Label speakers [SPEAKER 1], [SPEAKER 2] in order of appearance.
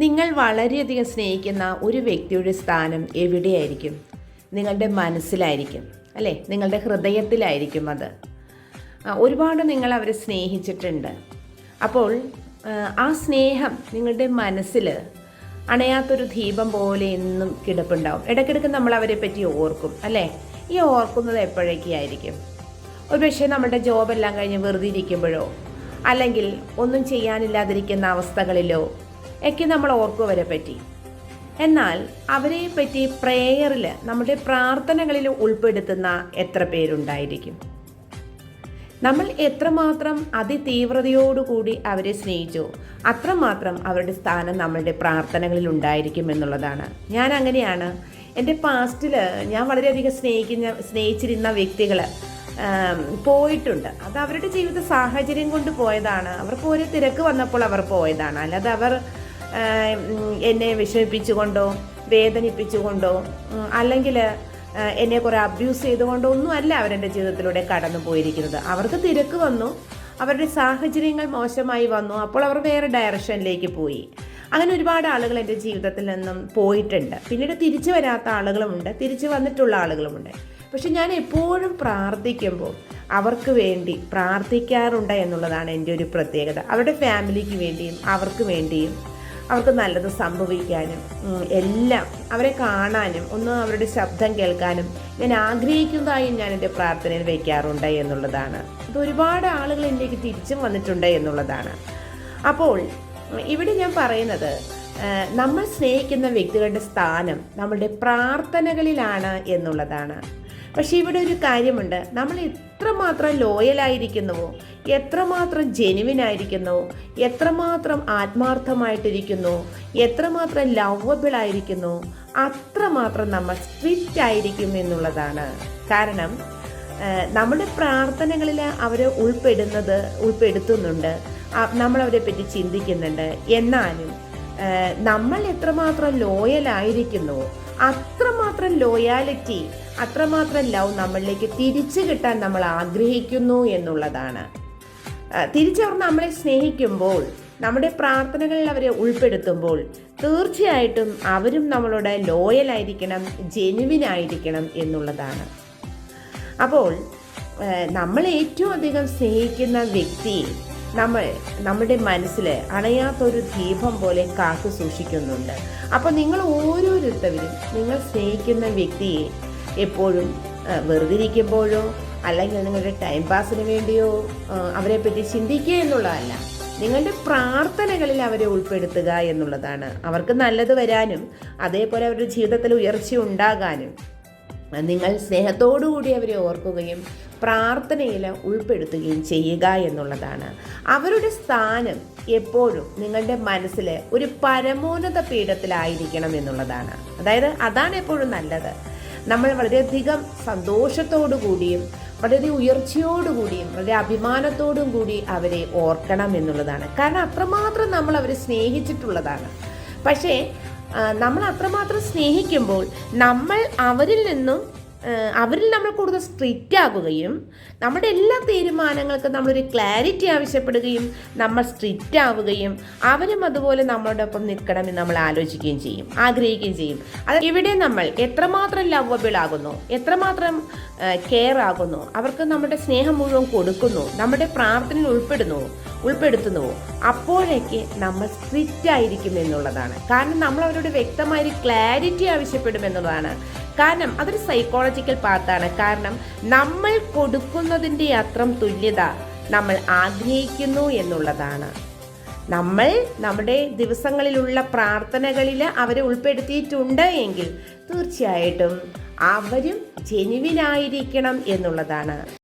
[SPEAKER 1] നിങ്ങൾ വളരെയധികം സ്നേഹിക്കുന്ന ഒരു വ്യക്തിയുടെ സ്ഥാനം എവിടെയായിരിക്കും? നിങ്ങളുടെ മനസ്സിലായിരിക്കും അല്ലേ? നിങ്ങളുടെ ഹൃദയത്തിലായിരിക്കും അത്. ഒരുപാട് നിങ്ങൾ അവരെ സ്നേഹിച്ചിട്ടുണ്ട്. അപ്പോൾ ആ, സ്നേഹം നിങ്ങളുടെ മനസ്സിൽ അണയാത്തൊരു ദീപം പോലെ എന്നും കിടപ്പുണ്ടാവും. ഇടയ്ക്കിടയ്ക്ക് നമ്മൾ അവരെ പറ്റി ഓർക്കും അല്ലേ? ഈ ഓർക്കുന്നത് എപ്പോഴേക്കായിരിക്കും ഒരു പക്ഷേ നമ്മുടെ ജോബെല്ലാം കഴിഞ്ഞ് വെറുതെ ഇരിക്കുമ്പോഴോ? അല്ലെങ്കിൽ ഒന്നും ചെയ്യാനില്ലാതിരിക്കുന്ന അവസ്ഥകളിലോ? ഒക്കെ നമ്മൾ ഓർക്കുവരെ പറ്റി. എന്നാൽ അവരെ പറ്റി പ്രേയറിൽ നമ്മുടെ പ്രാർത്ഥനകളിൽ ഉൾപ്പെടുത്തുന്ന എത്ര പേരുണ്ടായിരിക്കും? നമ്മൾ എത്രമാത്രം അതിതീവ്രതയോടുകൂടി അവരെ സ്നേഹിച്ചോ? അത്രമാത്രം അവരുടെ സ്ഥാനം നമ്മളുടെ പ്രാർത്ഥനകളിൽ ഉണ്ടായിരിക്കും എന്നുള്ളതാണ്. ഞാൻ അങ്ങനെയാണ്. എന്റെ പാസ്റ്റിൽ ഞാൻ വളരെയധികം സ്നേഹിക്കുന്ന സ്നേഹിച്ചിരുന്ന വ്യക്തികൾ പോയിട്ടുണ്ട്. അത് അവരുടെ ജീവിത സാഹചര്യം കൊണ്ട് പോയതാണ്. അവർക്ക് ഒരു തിരക്ക് വന്നപ്പോൾ അവർ പോയതാണ്. അല്ലാതെ അവർ എന്നെ വിഷമിപ്പിച്ചുകൊണ്ടോ വേദനിപ്പിച്ചുകൊണ്ടോ അല്ലെങ്കിൽ എന്നെ കുറേ അബ്യൂസ് ചെയ്തുകൊണ്ടോ ഒന്നും അല്ല അവരെന്റെ ജീവിതത്തിലൂടെ കടന്നു പോയിരിക്കുന്നത്. അവർക്ക് തിരക്ക് വന്നു. അവരുടെ സാഹചര്യങ്ങൾ മോശമായി വന്നു. അപ്പോൾ അവർ വേറെ ഡയറക്ഷനിലേക്ക് പോയി. അങ്ങനെ ഒരുപാട് ആളുകൾ എന്റെ ജീവിതത്തിൽ നിന്നും പോയിട്ടുണ്ട്. പിന്നീട് തിരിച്ചു വരാത്ത ആളുകളുമുണ്ട്. തിരിച്ചു വന്നിട്ടുള്ള ആളുകളുമുണ്ട്. പക്ഷെ ഞാൻ എപ്പോഴും പ്രാർത്ഥിക്കുമ്പോൾ അവർക്ക് വേണ്ടി പ്രാർത്ഥിക്കാറുണ്ട് എന്നുള്ളതാണ് എന്റെ ഒരു പ്രത്യേകത. അവരുടെ ഫാമിലിക്ക് വേണ്ടിയും അവർക്ക് വേണ്ടിയും അവർക്ക് നല്ലത് സംഭവിക്കാനും എല്ലാം അവരെ കാണാനും ഒന്ന് അവരുടെ ശബ്ദം കേൾക്കാനും ഞാൻ ആഗ്രഹിക്കുന്നതായും ഞാൻ എന്റെ പ്രാർത്ഥനയിൽ വയ്ക്കാറുണ്ട് എന്നുള്ളതാണ്. ഇത് ഒരുപാട് ആളുകൾ എന്നിലേക്ക് തിരിച്ചും വന്നിട്ടുണ്ട് എന്നുള്ളതാണ്. അപ്പോൾ ഇവിടെ ഞാൻ പറയുന്നത് നമ്മൾ സ്നേഹിക്കുന്ന വ്യക്തികളുടെ സ്ഥാനം നമ്മളുടെ പ്രാർത്ഥനകളിലാണ് എന്നുള്ളതാണ്. പക്ഷേ ഇവിടെ ഒരു കാര്യമുണ്ട് നമ്മൾ എത്രമാത്രം ലോയലായിരിക്കുന്നുവോ എത്രമാത്രം ജെനുവിൻ ജെനുവിനായിരിക്കുന്നുവോ എത്രമാത്രം ആത്മാർത്ഥമായിട്ടിരിക്കുന്നു എത്രമാത്രം ലവബിൾ ആയിരിക്കുന്നു അത്രമാത്രം നമ്മൾ സ്ട്രിക്റ്റ് ആയിരിക്കും എന്നുള്ളതാണ്. കാരണം നമ്മുടെ പ്രാർത്ഥനകളിൽ അവർ ഉൾപ്പെടുന്നത് ഉൾപ്പെടുത്തുന്നുണ്ട് നമ്മളവരെ പറ്റി ചിന്തിക്കുന്നുണ്ട്. എന്നാലും നമ്മൾ എത്രമാത്രം ലോയൽ ആയിരിക്കുന്നുവോ അത്രമാത്രം ലോയാലിറ്റി അത്രമാത്രം ലവ് നമ്മളിലേക്ക് തിരിച്ചു കിട്ടാൻ നമ്മൾ ആഗ്രഹിക്കുന്നു എന്നുള്ളതാണ്. തിരിച്ചവർ നമ്മളെ സ്നേഹിക്കുമ്പോൾ നമ്മുടെ പ്രാർത്ഥനകളിൽ അവരെ ഉൾപ്പെടുത്തുമ്പോൾ തീർച്ചയായിട്ടും അവരും നമ്മളോട് ലോയലായിരിക്കണം ജെനുവിനായിരിക്കണം എന്നുള്ളതാണ്. അപ്പോൾ നമ്മൾ ഏറ്റവും അധികം സ്നേഹിക്കുന്ന വ്യക്തിയെ നമ്മൾ നമ്മുടെ മനസ്സിൽ അണയാത്തൊരു ദീപം പോലെ കാത്തു സൂക്ഷിക്കുന്നുണ്ട്. അപ്പോൾ നിങ്ങൾ ഓരോരുത്തരും നിങ്ങൾ സ്നേഹിക്കുന്ന വ്യക്തിയെ എപ്പോഴും വെറുതിരിക്കുമ്പോഴോ അല്ലെങ്കിൽ നിങ്ങളുടെ ടൈം പാസിന് വേണ്ടിയോ അവരെപ്പറ്റി അവരെ പറ്റി ചിന്തിക്കുക എന്നുള്ളതല്ല. നിങ്ങളുടെ പ്രാർത്ഥനകളിൽ അവരെ ഉൾപ്പെടുത്തുക എന്നുള്ളതാണ്. അവർക്ക് നല്ലത് വരാനും അതേപോലെ അവരുടെ ജീവിതത്തിൽ ഉയർച്ച ഉണ്ടാകാനും നിങ്ങൾ സ്നേഹത്തോടുകൂടി അവരെ ഓർക്കുകയും പ്രാർത്ഥനയിൽ ഉൾപ്പെടുത്തുകയും ചെയ്യുക എന്നുള്ളതാണ്. അവരുടെ സ്ഥാനം എപ്പോഴും നിങ്ങളുടെ മനസ്സിൽ ഒരു പരമോന്നത പീഠത്തിലായിരിക്കണം എന്നുള്ളതാണ്. അതായത് അതാണ് എപ്പോഴും നല്ലത്. നമ്മൾ വളരെയധികം സന്തോഷത്തോടു കൂടിയും വളരെ ഉയർച്ചയോടുകൂടിയും വളരെ അഭിമാനത്തോടും കൂടി അവരെ ഓർക്കണം എന്നുള്ളതാണ്. കാരണം അത്രമാത്രം നമ്മൾ അവരെ സ്നേഹിച്ചിട്ടുള്ളതാണ്. പക്ഷേ നമ്മൾ അത്രമാത്രം സ്നേഹിക്കുമ്പോൾ നമ്മൾ അവരിൽ നിന്നും അവരിൽ നമ്മൾ കൂടുതൽ സ്ട്രിക്റ്റ് ആകുകയും നമ്മുടെ എല്ലാ തീരുമാനങ്ങൾക്കും നമ്മളൊരു ക്ലാരിറ്റി ആവശ്യപ്പെടുകയും നമ്മൾ സ്ട്രിക്റ്റ് ആവുകയും അവരും അതുപോലെ നമ്മളോടൊപ്പം നിൽക്കണമെന്ന് നമ്മൾ ആലോചിക്കുകയും ചെയ്യും ആഗ്രഹിക്കുകയും ചെയ്യും. അത് ഇവിടെ നമ്മൾ എത്രമാത്രം ലവബിൾ ആകുന്നു എത്രമാത്രം കെയർ ആകുന്നു അവർക്ക് നമ്മുടെ സ്നേഹം മുഴുവൻ കൊടുക്കുന്നു നമ്മുടെ പ്രാർത്ഥനയിൽ ഉൾപ്പെടുന്നു ഉൾപ്പെടുത്തുന്നു അപ്പോഴേക്ക് നമ്മൾ സ്ട്രിക്റ്റ് ആയിരിക്കും എന്നുള്ളതാണ്. കാരണം നമ്മൾ അവരോട് വ്യക്തമായ ഒരു ക്ലാരിറ്റി ആവശ്യപ്പെടും എന്നുള്ളതാണ്. കാരണം അതൊരു സൈക്കോളജിക്കൽ പാത്താണ് കാരണം നമ്മൾ കൊടുക്കുന്നതിന്റെ അത്രം തുല്യത നമ്മൾ ആഗ്രഹിക്കുന്നു എന്നുള്ളതാണ്. നമ്മൾ നമ്മുടെ ദിവസങ്ങളിലുള്ള പ്രാർത്ഥനകളിൽ അവരെ ഉൾപ്പെടുത്തിയിട്ടുണ്ട് എങ്കിൽ തീർച്ചയായിട്ടും അവരും ജെനുവിനായിരിക്കണം എന്നുള്ളതാണ്.